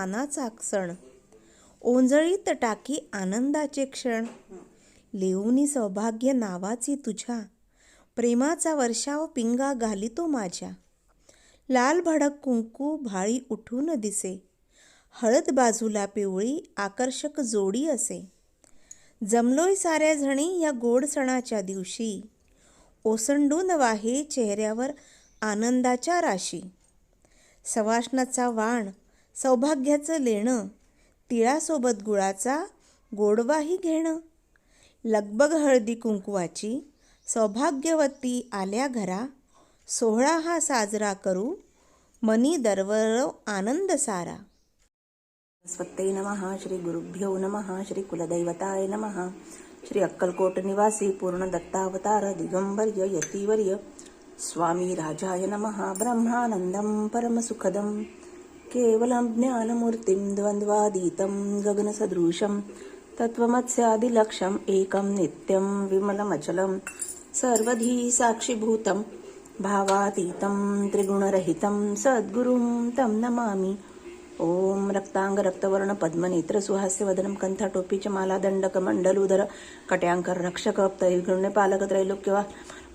मानाचा क्षण. ओंजळीत टाकी आनंदाचे क्षण. लिहूनी सौभाग्य नावाची तुझ्या. प्रेमाचा वर्षाव पिंगा घालितो माझ्या. लाल भडक कुंकू भाळी उठून दिसे. हळद बाजूला पिवळी आकर्षक जोडी असे. जमलोय साऱ्या जणी या गोड सणाच्या दिवशी. ओसंडून वाहे चेहऱ्यावर आनंदाच्या राशी. सवाष्णाचा वाण सौभाग्याचं लेणं तिळासोबत गुळाचा गोडवाही घेणं. लगबग हळदी कुंकवाची सौभाग्यवती आल्या घरा सोहळा हा साजरा करू मनी दरवरो आनंद सारा. स्वत्ते नमः श्री गुरुभ्यो नमः श्री कुलदैवताय नमः श्री अक्कलकोट निवासी पूर्ण दत्तावतार दिगंबर्य यतीवर्य स्वामी राजाय नमः परम परमसुखदं केवलं ज्ञानमूर्तिं द्वन्द्वादीतं गगनसदृशं तत्त्वमत्स्यादिलक्ष्यम् एकं नित्यं विमलमचलं सर्वधी साक्षीभूतं भावातीतं त्रिगुणरहितं सद्गुरुं तं नमामि। ॐ रक्ताङ्गरक्तवर्णपद्मनेत्रसुहास्यवदनं कण्ठटोपीचमालादण्डकमण्डलुधर कट्याङ्करक्षकप्तैर्गुण्यपालकत्रैलोक्यवा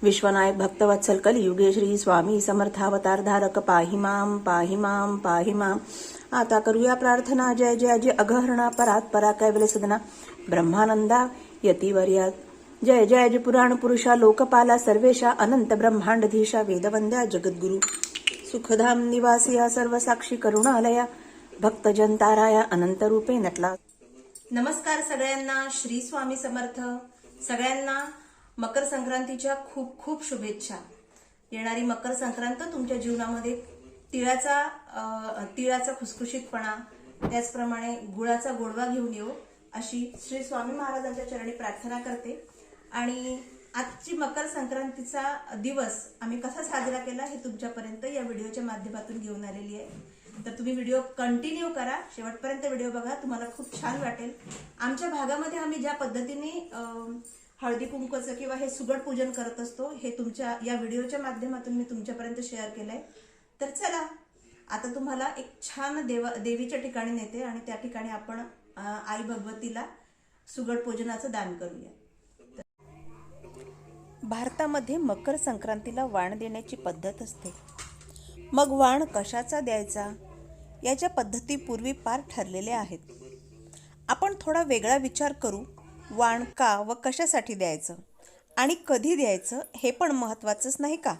विश्वनायक भक्तवत्सल कलियुगे श्री स्वामी समर्थावतार धारक पाहि माम पाहि माम पाहि माम आता करूया प्रार्थना जय जय जय अघहरणा परात परा कैवल सदना? ब्रह्मानंदा यतिवर्या जय जय जय पुराण पुरुषा लोकपाला सर्वेशा अनंत ब्रह्मांडधीशा वेदवंद्या जगद्गुरु. सुखधाम निवासिया सर्वसाक्षी करुणालया भक्तजन ताराया अनंत रूपे नटला. नमस्कार सगळ्यांना श्री स्वामी समर्थ. सगळ्यांना मकर संक्रांतीच्या खूप खूप शुभेच्छा. येणारी मकर संक्रांत तुमच्या जीवनामध्ये तिळाचा तिळाचा खुसखुशीतपणा त्याचप्रमाणे गुळाचा गोडवा घेऊन येऊ अशी श्री स्वामी महाराजांच्या चरणी प्रार्थना करते. आणि आजची मकर संक्रांतीचा दिवस आम्ही कसा साजरा केला हे तुमच्यापर्यंत या व्हिडिओच्या माध्यमातून घेऊन आलेली आहे. तर तुम्ही व्हिडिओ कंटिन्यू करा. शेवटपर्यंत व्हिडिओ बघा. तुम्हाला खूप छान वाटेल. आमच्या भागामध्ये आम्ही ज्या पद्धतीने अं, हळदी कुंकूचं किंवा हे सुगड पूजन करत असतो हे तुमच्या या व्हिडिओच्या माध्यमातून मी तुमच्यापर्यंत शेअर केलंय. तर चला आता तुम्हाला एक छान देवा देवीच्या ठिकाणी नेते आणि त्या ठिकाणी आपण आई भगवतीला सुगड पूजनाचं दान करूया. भारतामध्ये मकर संक्रांतीला वाण देण्याची पद्धत असते. मग वाण कशाचा द्यायचा? याच्या पद्धती पूर्वी पार ठरलेल्या आहेत. आपण थोडा वेगळा विचार करू. वाण का व कशासाठी द्यायचं? आणि कधी द्यायचं हे पण महत्त्वाचंच नाही का?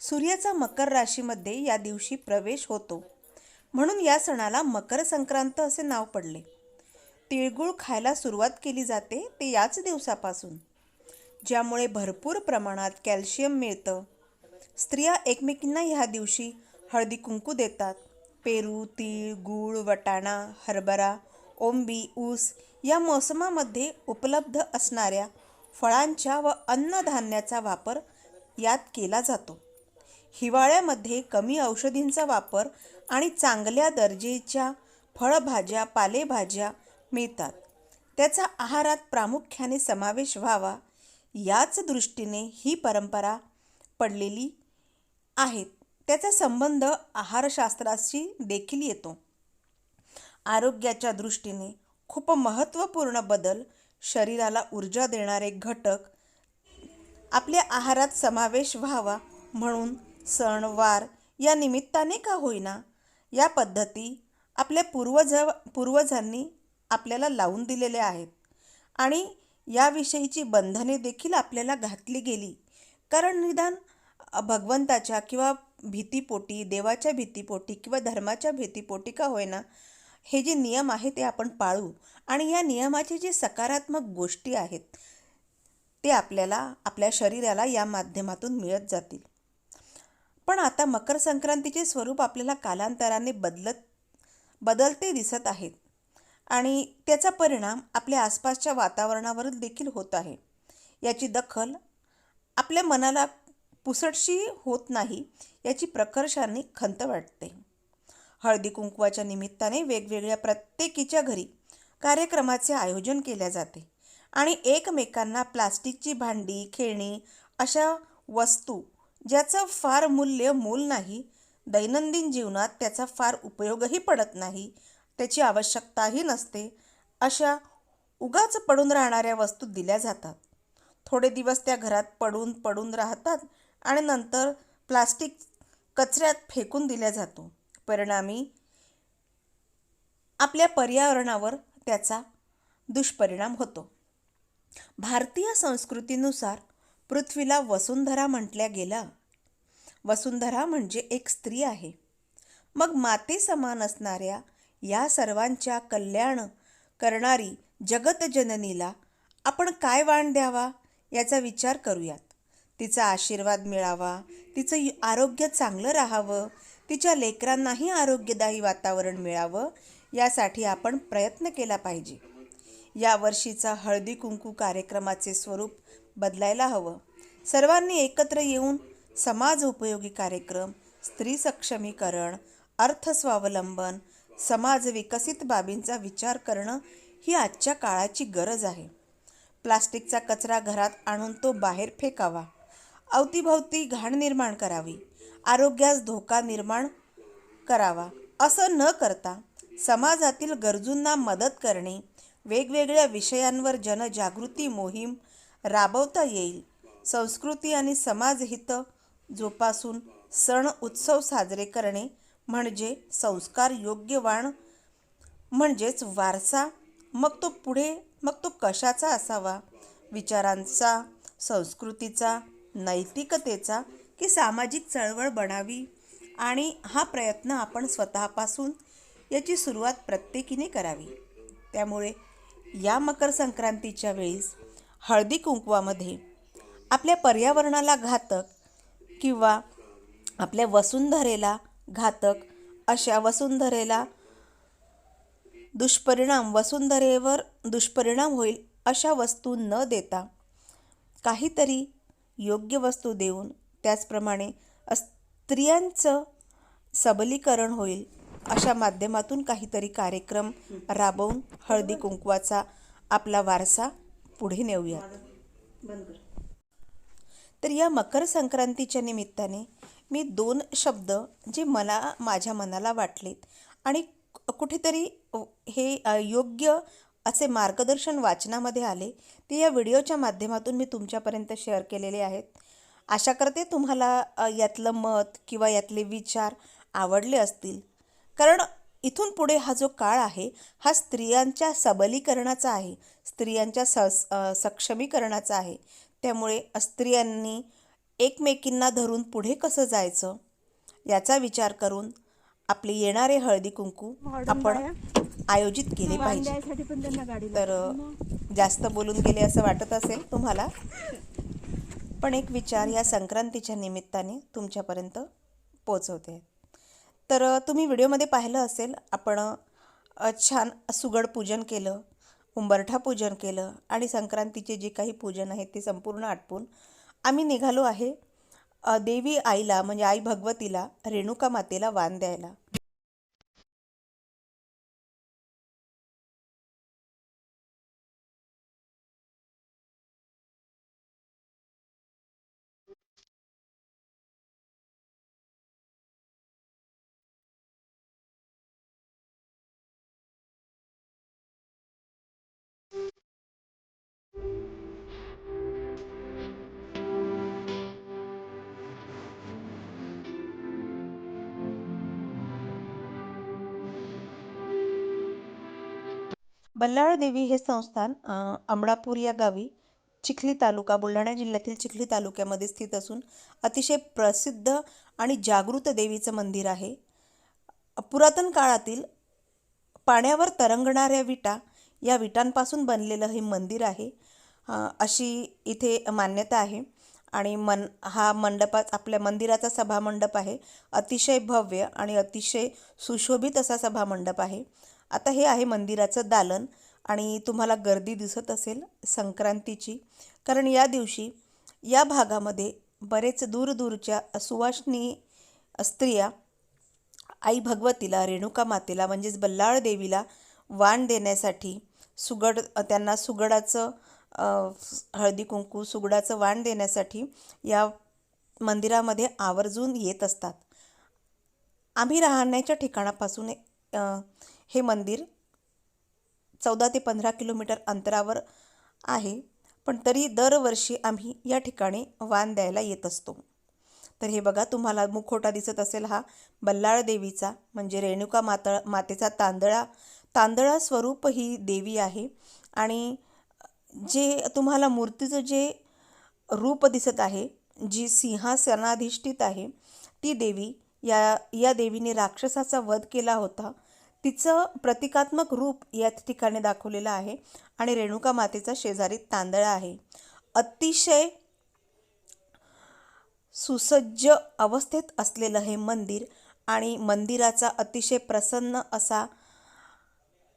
सूर्याचा मकर राशीमध्ये या दिवशी प्रवेश होतो. म्हणून या सणाला मकर संक्रांत असे नाव पडले. तिळगुळ खायला सुरुवात केली जाते ते याच दिवसापासून. ज्यामुळे भरपूर प्रमाणात कॅल्शियम मिळतं. स्त्रिया एकमेकींना ह्या दिवशी हळदी कुंकू देतात. पेरू तीळ गूळ वटाणा हरभरा ओंबी ऊस या मोसमामध्ये उपलब्ध असणाऱ्या फळांच्या व अन्नधान्याचा वापर यात केला जातो. हिवाळ्यामध्ये कमी औषधींचा वापर आणि चांगल्या दर्जेच्या फळभाज्या पालेभाज्या मिळतात. त्याचा आहारात प्रामुख्याने समावेश व्हावा याच दृष्टीने ही परंपरा पडलेली आहेत त्याचा संबंध आहारशास्त्राशी देखील येतो. आरोग्याच्या दृष्टीने खूप महत्त्वपूर्ण बदल शरीराला ऊर्जा देणारे घटक आपल्या आहारात समावेश व्हावा म्हणून सणवार या निमित्ताने का होईना या पद्धती आपल्या पूर्वज पूर्वजांनी आपल्याला लावून दिलेल्या आहेत. आणि याविषयीची बंधने देखील आपल्याला घातली गेली. कारण निदान भगवंताच्या किंवा भीतीपोटी देवाच्या भीतीपोटी किंवा धर्माच्या भीतीपोटी का होईना हे जे नियम आहे ते आपण पाळू. आणि या नियमाचे जे सकारात्मक गोष्टी आहेत ते आपल्याला आपल्या शरीराला या माध्यमातून मिळत जातील. पण आता मकर संक्रांतीचे स्वरूप आपल्याला कालांतराने बदलत बदलते दिसत आहेत. आणि त्याचा परिणाम आपल्या आसपासच्या वातावरणावर देखील होत आहे. याची दखल आपल्या मनाला पुसटशी होत नाही याची प्रकर्षाने खंत वाटते. हळदी कुंकवाच्या निमित्ताने वेगवेगळ्या प्रत्येकीच्या घरी कार्यक्रमाचे आयोजन केले जाते. आणि एकमेकांना प्लास्टिकची भांडी खेळणी अशा वस्तू ज्याचं फार मूल्य मूल नाही दैनंदिन जीवनात त्याचा फार उपयोगही पडत नाही त्याची आवश्यकताही नसते अशा उगाच पडून राहणाऱ्या वस्तू दिल्या जातात. थोडे दिवस त्या घरात पडून पडून राहतात आणि नंतर प्लास्टिक कचऱ्यात फेकून दिल्या जातो. परिणामी आपल्या पर्यावरणावर त्याचा दुष्परिणाम होतो. भारतीय संस्कृतीनुसार पृथ्वीला वसुंधरा म्हटल्या गेला वसुंधरा म्हणजे एक स्त्री आहे. मग माते समान असणाऱ्या या सर्वांच्या कल्याण करणारी जगतजननीला आपण काय वाण द्यावा याचा विचार करूयात. तिचा आशीर्वाद मिळावा तिचं आरोग्य चांगलं राहावं तिच्या लेकरांनाही आरोग्यदायी वातावरण मिळावं यासाठी आपण प्रयत्न केला पाहिजे. यावर्षीचा हळदी कुंकू कार्यक्रमाचे स्वरूप बदलायला हवं. सर्वांनी एकत्र येऊन समाज उपयोगी कार्यक्रम स्त्री सक्षमीकरण अर्थस्वावलंबन समाज विकसित बाबींचा विचार करणं ही आजच्या काळाची गरज आहे. प्लास्टिकचा कचरा घरात आणून तो बाहेर फेकावा. अवतीभवती घाण निर्माण करावी. आरोग्यास धोका निर्माण करावा. असं न करता समाजातील गरजूंना मदत करणे वेगवेगळ्या विषयांवर जनजागृती मोहीम राबवता येईल. संस्कृती आणि समाजहित जोपासून सण उत्सव साजरे करणे म्हणजे संस्कार योग्य वाण म्हणजेच वारसा. मग तो पुढे मग तो कशाचा असावा? विचारांचा संस्कृतीचा नैतिकतेचा की सामाजिक चळवळ बनावी आणि हा प्रयत्न आपण स्वतःपासून याची सुरुवात प्रत्येकीने करावी. त्यामुळे या मकर संक्रांतीच्या वेळेस हळदी कुंकवामध्ये आपल्या पर्यावरणाला घातक किंवा आपल्या वसुंधरेला घातक अशा वसुंधरेला दुष्परिणाम वसुंधरेवर दुष्परिणाम होईल अशा वस्तू न देता काहीतरी योग्य वस्तू देऊन त्याचप्रमाणे स्त्रियांचं सबलीकरण होईल अशा माध्यमातून काहीतरी कार्यक्रम राबवून हळदी कुंकवाचा आपला वारसा पुढे नेऊया. तर या मकर संक्रांतीच्या निमित्ताने मी दोन शब्द जे मला माझ्या मनाला वाटलेत आणि कुठेतरी हे योग्य असे मार्गदर्शन वाचनामध्ये आले ते या व्हिडिओच्या माध्यमातून मी तुमच्यापर्यंत शेअर केलेले आहेत. आशा करते तुम्हाला यातलं मत किंवा यातले विचार आवडले असतील. कारण इथून पुढे हा जो काळ आहे हा स्त्रियांच्या सबलीकरणाचा आहे. स्त्रियांच्या स सक्षमीकरणाचा आहे. त्यामुळे स्त्रियांनी एकमेकींना धरून पुढे कसं जायचं याचा विचार करून आपले येणारे हळदी कुंकू आपण आयोजित केले पाहिजे. तर जास्त बोलून गेले असं वाटत असेल तुम्हाला? पण एक विचार या संक्रांतीच्या निमित्ताने तुमच्यापर्यंत पोचवते तर तुम्ही व्हिडिओमध्ये पाहिलं असेल आपण छान सुगड पूजन केलं उंबरठा पूजन केलं आणि संक्रांतीचे जे काही पूजन आहे ते संपूर्ण आटपून आम्ही निघालो आहे देवी आईला म्हणजे आई भगवतीला रेणुका मातेला वाण द्यायला. बल्लाळदेवी हे संस्थान अमळापूर या गावी चिखली तालुका बुलढाणा जिल्ह्यातील चिखली तालुक्यामध्ये स्थित असून अतिशय प्रसिद्ध आणि जागृत देवीचं मंदिर आहे. पुरातन काळातील पाण्यावर तरंगणाऱ्या विटा या विटांपासून बनलेलं हे मंदिर आहे. अशी इथे मान्यता आहे आणि मन हा मंडपात आपल्या मंदिराचा सभामंडप आहे. अतिशय भव्य आणि अतिशय सुशोभित असा सभामंडप आहे. आता हे आहे मंदिराचं दालन आणि तुम्हाला गर्दी दिसत असेल संक्रांतीची. कारण या दिवशी या भागामध्ये बरेच दूरदूरच्या सुवासिनी स्त्रिया आई भगवतीला रेणुका मातेला म्हणजेच बल्लाळ देवीला वाण देण्यासाठी सुगड त्यांना सुगडाचं हळदी कुंकू सुगडाचं वाण देण्यासाठी या मंदिरामध्ये आवर्जून येत असतात. आम्ही राहण्याच्या ठिकाणापासून हे मंदिर चौदा ते पंधरा किलोमीटर अंतरावर आहे. पण तरी दरवर्षी आम्ही या ठिकाणी वाण द्यायला येत असतो. तर हे बघा तुम्हाला मुखोटा दिसत असेल हा बल्लाळ देवीचा म्हणजे रेणुका माता मातेचा तांदळा. तांदळा स्वरूप ही देवी आहे. आणि जे तुम्हाला मूर्तीचं जे रूप दिसत आहे जी सिंहासनाधिष्ठित आहे ती देवी या या देवीने राक्षसाचा वध केला होता. तिचं प्रतिकात्मक रूप या ठिकाणी दाखवलेलं आहे आणि रेणुका मातेचा शेजारी तांदळ आहे. अतिशय सुसज्ज अवस्थेत असलेलं हे मंदिर आणि मंदिराचा अतिशय प्रसन्न असा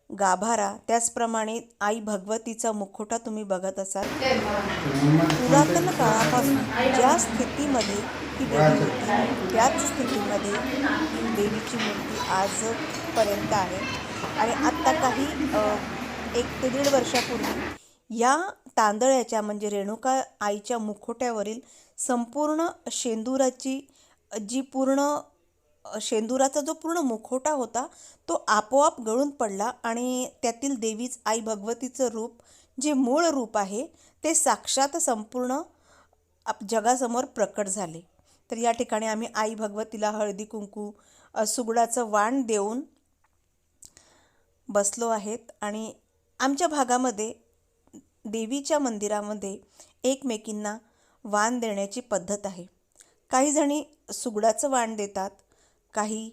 गाभारा त्याचप्रमाणे आई भगवतीचा मुखोटा तुम्ही बघत असाल. पुरातन काळापासून ज्या स्थितीमध्ये ही देवी होती त्याच स्थितीमध्ये देवीची मूर्ती आजपर्यंत आहे. आणि आत्ता काही एक ते दीड वर्षापूर्वी या तांदळ्याच्या म्हणजे रेणुका आईच्या मुखोट्यावरील संपूर्ण शेंदुराची जी पूर्ण शेंदुराचा जो पूर्ण मुखोटा होता तो आपोआप गळून पडला आणि त्यातील देवीच आई भगवतीचं रूप जे मूळ रूप आहे ते साक्षात संपूर्ण आप जगासमोर प्रकट झाले. तर या ठिकाणी आम्ही आई भगवतीला हळदी कुंकू सुगडाचं वाण देऊन बसलो आहेत. आणि आमच्या भागामध्ये देवीच्या मंदिरामध्ये एकमेकींना वाण देण्याची पद्धत आहे. काही जणी सुगडाचं वाण देतात काही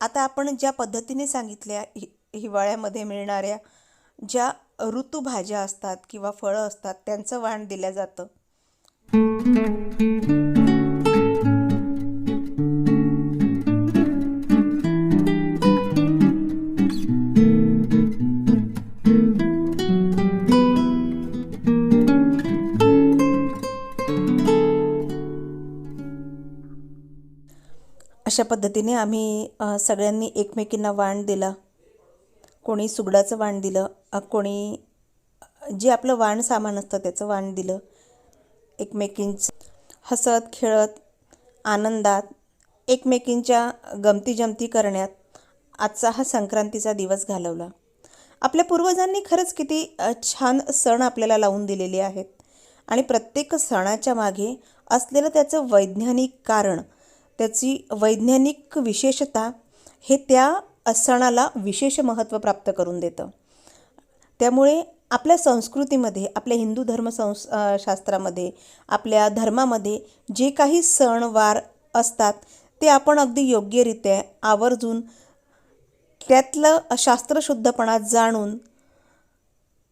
आता आपण ज्या पद्धतीने सांगितल्या हि हिवाळ्यामध्ये मिळणाऱ्या ज्या ऋतुभाज्या असतात किंवा फळं असतात त्यांचं वाण दिलं जातं. अशा पद्धतीने आम्ही सगळ्यांनी एकमेकींना वाण दिला. कोणी सुगडाचं वाण दिलं कोणी जे आपलं वाण सामान असतं त्याचं वाण दिलं. एकमेकींच हसत खेळत आनंदात एकमेकींच्या गमती जमती करण्यात आजचा हा संक्रांतीचा दिवस घालवला. आपल्या पूर्वजांनी खरंच किती छान सण आपल्याला लावून दिलेले आहेत. आणि प्रत्येक सणाच्या मागे असलेलं त्याचं वैज्ञानिक कारण त्याची वैज्ञानिक विशेषता हे त्या सणाला विशेष महत्त्व प्राप्त करून देतं. त्यामुळे आपल्या संस्कृतीमध्ये आपल्या हिंदू धर्म संस शास्त्रामध्ये आपल्या धर्मामध्ये जे काही सणवार असतात ते आपण अगदी योग्यरित्या आवर्जून त्यातलं शास्त्रशुद्धपणा जाणून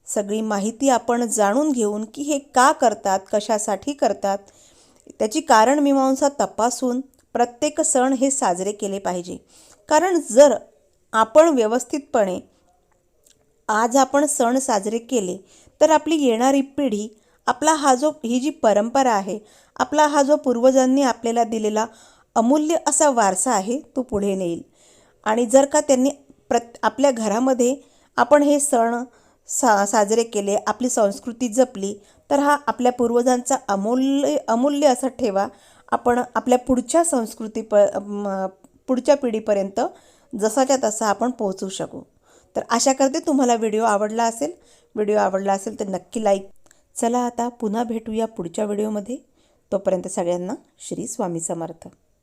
सगळी माहिती आपण जाणून घेऊन की हे का करतात कशासाठी करतात त्याची कारणमीमांसा तपासून प्रत्येक सण हे साजरे केले पाहिजे. कारण जर आपण व्यवस्थितपणे आज आपण सण साजरे केले तर आपली येणारी पिढी आपला हा जो ही जी परंपरा आहे आपला हा जो पूर्वजांनी आपल्याला दिलेला अमूल्य असा वारसा आहे तो पुढे नेईल. आणि जर का त्यांनी प्रत आपल्या घरामध्ये आपण हे सण सा साजरे केले आपली संस्कृती जपली तर हा आपल्या पूर्वजांचा अमूल्य अमूल्य असा ठेवा आपण आपल्या पुढच्या संस्कृती प पुढच्या पिढीपर्यंत जसाच्या तसा आपण पोहोचू शकू. तर आशा करते तुम्हाला व्हिडिओ आवडला असेल. व्हिडिओ आवडला असेल तर नक्की लाईक चला आता पुन्हा भेटूया पुढच्या व्हिडिओमध्ये. तोपर्यंत सगळ्यांना श्री स्वामी समर्थ.